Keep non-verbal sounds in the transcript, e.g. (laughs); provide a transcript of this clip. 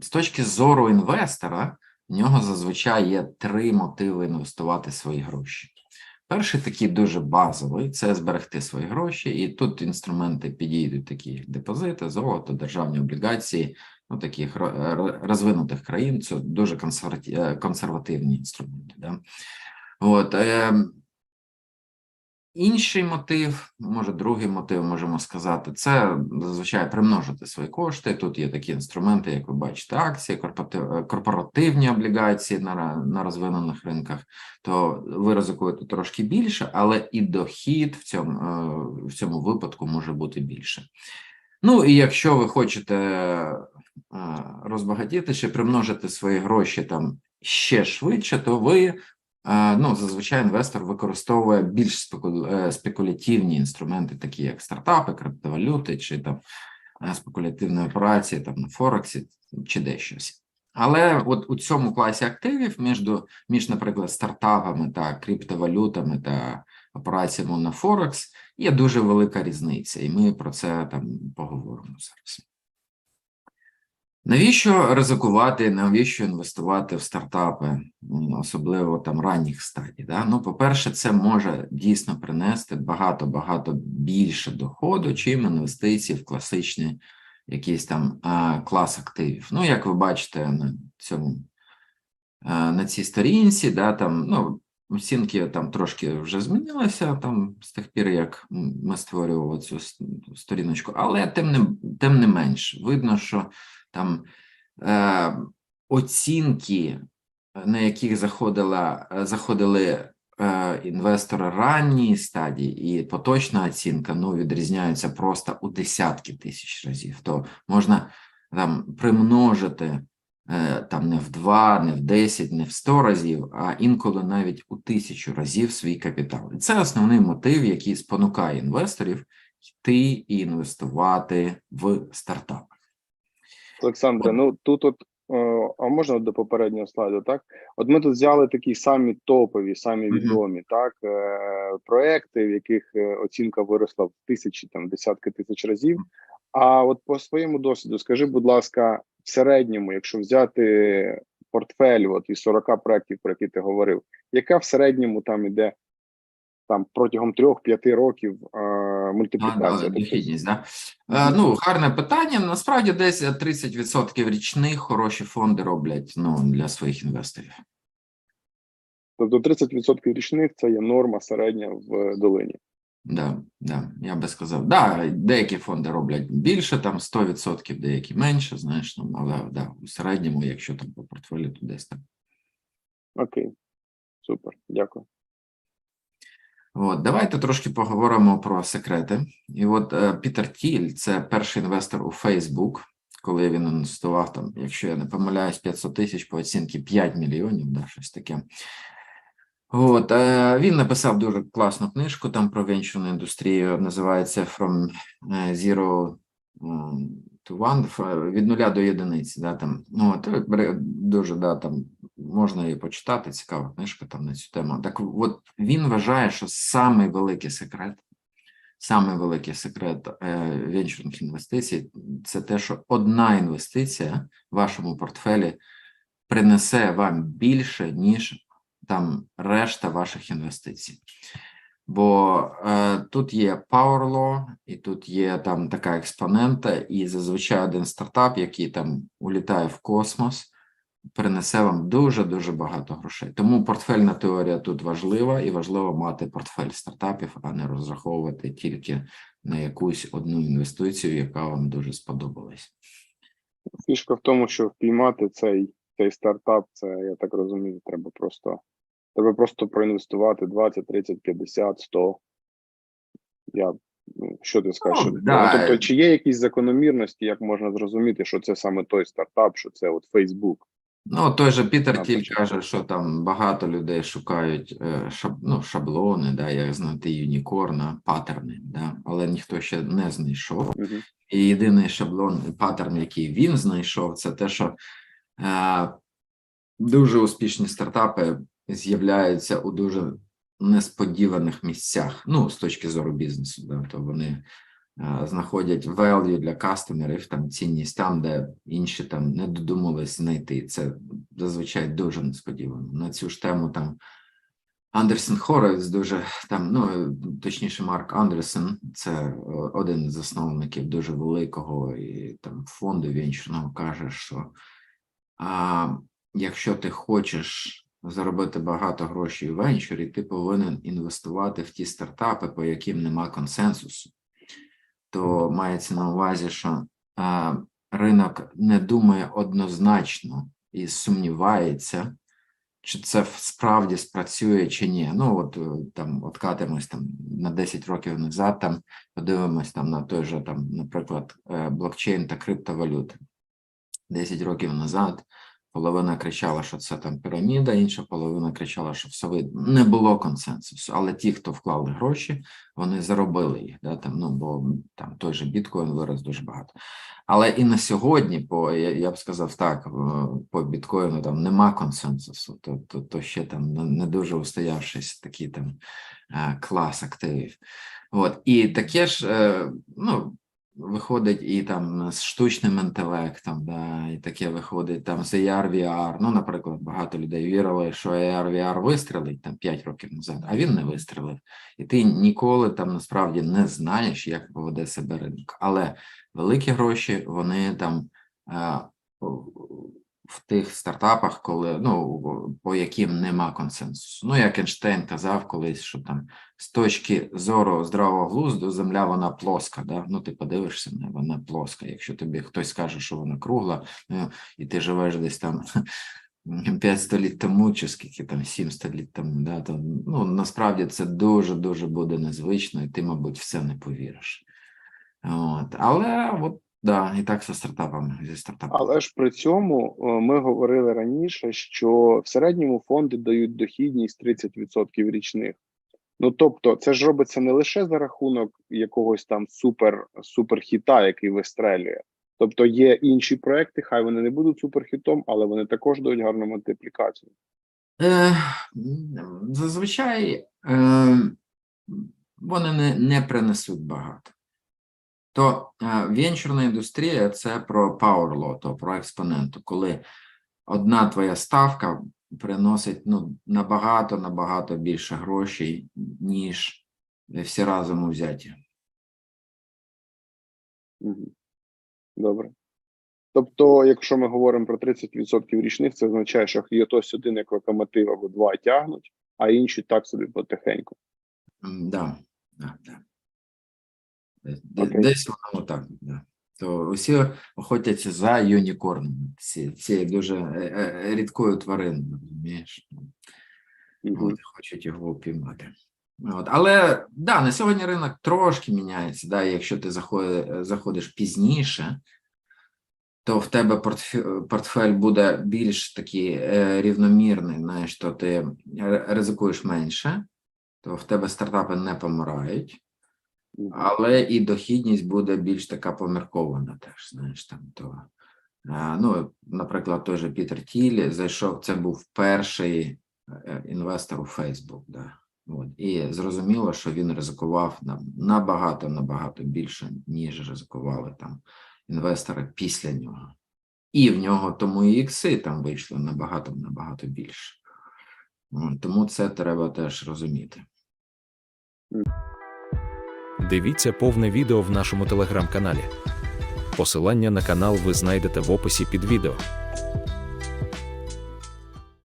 З точки зору інвестора, в нього зазвичай є три мотиви інвестувати свої гроші. Перший такий дуже базовий це зберегти свої гроші, і тут інструменти підійдуть, такі як депозити, золото, державні облігації, ну таких ро- ро- розвинутих країн. Це дуже е, консервативні інструменти. Да? От, е, інший мотив, може, другий мотив, можемо сказати, це зазвичай примножити свої кошти. Тут є такі інструменти, як ви бачите, акції, е, корпоративні облігації на, на розвинених ринках, то ви ризикуєте трошки більше, але і дохід в цьому, е, в цьому випадку може бути більше. Ну і якщо ви хочете е, розбагатіти чи примножити свої гроші там ще швидше, то ви ну зазвичай інвестор використовує більш е, спекулятивні інструменти, такі як стартапи, криптовалюти чи там е, спекулятивні операції там на Форексі чи де щось. Але от у цьому класі активів між, між, наприклад, стартапами та криптовалютами та операціями на Форекс є дуже велика різниця, і ми про це там поговоримо зараз. Навіщо ризикувати, навіщо інвестувати в стартапи, особливо там ранніх стадій? Да? Ну, по-перше, це може дійсно принести багато-багато більше доходу, чим інвестиції в класичні якийсь там а, клас активів. Ну, як ви бачите на цьому а, на цій сторінці, да, там ну, оцінки там трошки вже змінилися там з тих пір, як ми створювали цю сторіночку, але тим не тим не менш, видно, що там е, оцінки, на яких заходила, е, заходили е, інвестори ранньої стадії, і поточна оцінка ну, відрізняються просто у десятки тисяч разів. То можна там примножити е, там не в два, не в 10, не в 100 разів, а інколи навіть у тисячу разів свій капітал. І це основний мотив, який спонукає інвесторів йти і інвестувати в стартапи. Олександре, ну тут от е, а можна до попереднього слайду, так? От ми тут взяли такі самі топові, самі відомі, так е, проекти, в яких е, оцінка виросла в тисячі, там десятки тисяч разів. А от по своєму досвіду, скажи, будь ласка, в середньому, якщо взяти портфель, от із 40 проєктів, про які ти говорив, яка в середньому там іде там протягом 3-5 років мультиплікація? да, дохідність, да? Е, ну, гарне питання. Насправді десь 30% річних хороші фонди роблять ну, для своїх інвесторів. Тобто 30% річних це є норма середня в долині. Да, да, я би сказав. Да, деякі фонди роблять більше, там 100%, деякі менше, знаєш, ну, але да, у середньому, якщо там по портфелю, то десь так. Окей, супер, дякую. От, давайте трошки поговоримо про секрети. І от е, Пітер Тіль, це перший інвестор у Facebook, коли він інвестував там, якщо я не помиляюсь, 500 тисяч по оцінці 5 мільйонів, да, щось таке. От, е, він написав дуже класну книжку там про венчурну індустрію, називається From е, Zero ф- від нуля до єдиниці. Да, там, ну, от, е, дуже да, там, можна її почитати, цікава книжка там на цю тему. Так от він вважає, що самий великий секрет, самий великий секрет е, венчурних інвестицій це те, що одна інвестиція в вашому портфелі принесе вам більше, ніж там решта ваших інвестицій. Бо е, тут є Power Law, і тут є там така експонента, і зазвичай один стартап, який там улітає в космос, принесе вам дуже-дуже багато грошей. Тому портфельна теорія тут важлива, і важливо мати портфель стартапів, а не розраховувати тільки на якусь одну інвестицію, яка вам дуже сподобалась. Фішка в тому, що впіймати цей, цей стартап, це я так розумію, треба просто треба просто проінвестувати 20, 30, 50, 100. Я ну, що ти скажеш? Ну, Ну, тобто, чи є якісь закономірності, як можна зрозуміти, що це саме той стартап, що це от Facebook? Ну, той же Пітер Тіль каже, що там багато людей шукають е, шаб, ну, шаблони, да, як знайти юнікорна, паттерни, да, але ніхто ще не знайшов. Угу. І єдиний шаблон, паттерн, який він знайшов, це те, що е, дуже успішні стартапи з'являються у дуже несподіваних місцях. Ну, з точки зору бізнесу, да, то вони е, знаходять value для кастомерів, там цінність там, де інші там не додумались знайти. Це зазвичай дуже несподівано. На цю ж тему там Андерсен Хоровіц дуже там, ну точніше, Марк Андерсен, це е, один з засновників дуже великого і там фонду венчурного каже, що а, якщо ти хочеш заробити багато грошей у венчурі, ти повинен інвестувати в ті стартапи, по яким нема консенсусу. То мається на увазі, що а, ринок не думає однозначно і сумнівається, чи це справді спрацює чи ні. Ну, от е, там откатимось там на 10 років назад, там подивимось там на той же, там, наприклад, е, блокчейн та криптовалюти. 10 років назад половина кричала, що це там піраміда, інша половина кричала, що все видно. Не було консенсусу, але ті, хто вклали гроші, вони заробили їх. Да, там, ну, бо там той же біткоін вирос дуже багато. Але і на сьогодні, по я, я б сказав так, по біткоїну там нема консенсусу, то, то, то ще там не, не дуже устоявшись такий там е, клас активів. От і таке ж, е, ну. Виходить і там з штучним інтелектом, да, і таке виходить там з AR, VR. Ну, наприклад, багато людей вірили, що AR, VR вистрелить там 5 років назад, а він не вистрелив. І ти ніколи там насправді не знаєш, як поведе себе ринок. Але великі гроші вони там е, в тих стартапах, коли ну по яким нема консенсусу. Ну як Ейнштейн казав колись, що там з точки зору здравого глузду земля вона плоска. Да? Ну ти подивишся на вона плоска. Якщо тобі хтось скаже, що вона кругла, ну, і ти живеш десь там. (laughs) 5 століть тому, чи скільки там 7 століть тому, да, то ну насправді це дуже дуже буде незвично, і ти, мабуть, все не повіриш. От. Але от да, і так зі стартапами, зі стартапами. Але ж при цьому е, ми говорили раніше, що в середньому фонди дають дохідність 30% річних. Ну тобто, це ж робиться не лише за рахунок якогось там супер суперхіта, який вистрелює. Тобто є інші проекти, хай вони не будуть суперхітом, але вони також дають гарну мультиплікацію. Е, зазвичай е, вони не, не принесуть багато. То е, венчурна індустрія це про power law, то про експоненту, коли одна твоя ставка приносить ну, набагато набагато більше грошей, ніж всі разом взяті. Добре. Тобто, якщо ми говоримо про 30% річних, це означає, що є хтось один як локомотив або два тягнуть, а інші так собі потихеньку. Да, да, да. Десь- Окей. Десь воно так. Да. То усі охотяться за юнікорнами. Ці, ці дуже е, е, рідкою твариною, розумієш? От, хочуть його упіймати. От. Але да, на сьогодні ринок трошки міняється. Да, якщо ти заходиш, заходиш пізніше, то в тебе портфель, буде більш такий е, рівномірний, знаєш, то ти ризикуєш менше, то в тебе стартапи не помирають. Але і дохідність буде більш така поміркована теж, знаєш, там то. Ну, наприклад, той же Пітер Тілі зайшов, це був перший е, інвестор у Facebook, да. От. І зрозуміло, що він ризикував на- набагато набагато більше, ніж ризикували там інвестори після нього. І в нього тому і ікси там вийшли набагато набагато більше. Тому це треба теж розуміти. Дивіться повне відео в нашому телеграм-каналі. Посилання на канал ви знайдете в описі під відео.